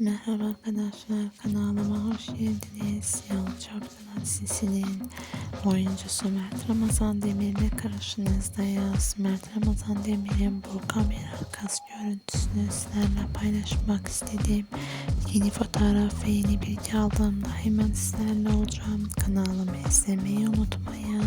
Merhaba arkadaşlar kanalıma hoş geldiniz. Yalı Çapkın dizisinin oyuncusu Mert Ramazan Demir'le karşınızdayız. Mert Ramazan Demir'in bu kamera arkası görüntüsünü sizlerle paylaşmak istedim. Yeni fotoğraf ve yeni bilgi aldığımda hemen sizlerle olacağım. Kanalımı izlemeyi unutmayın.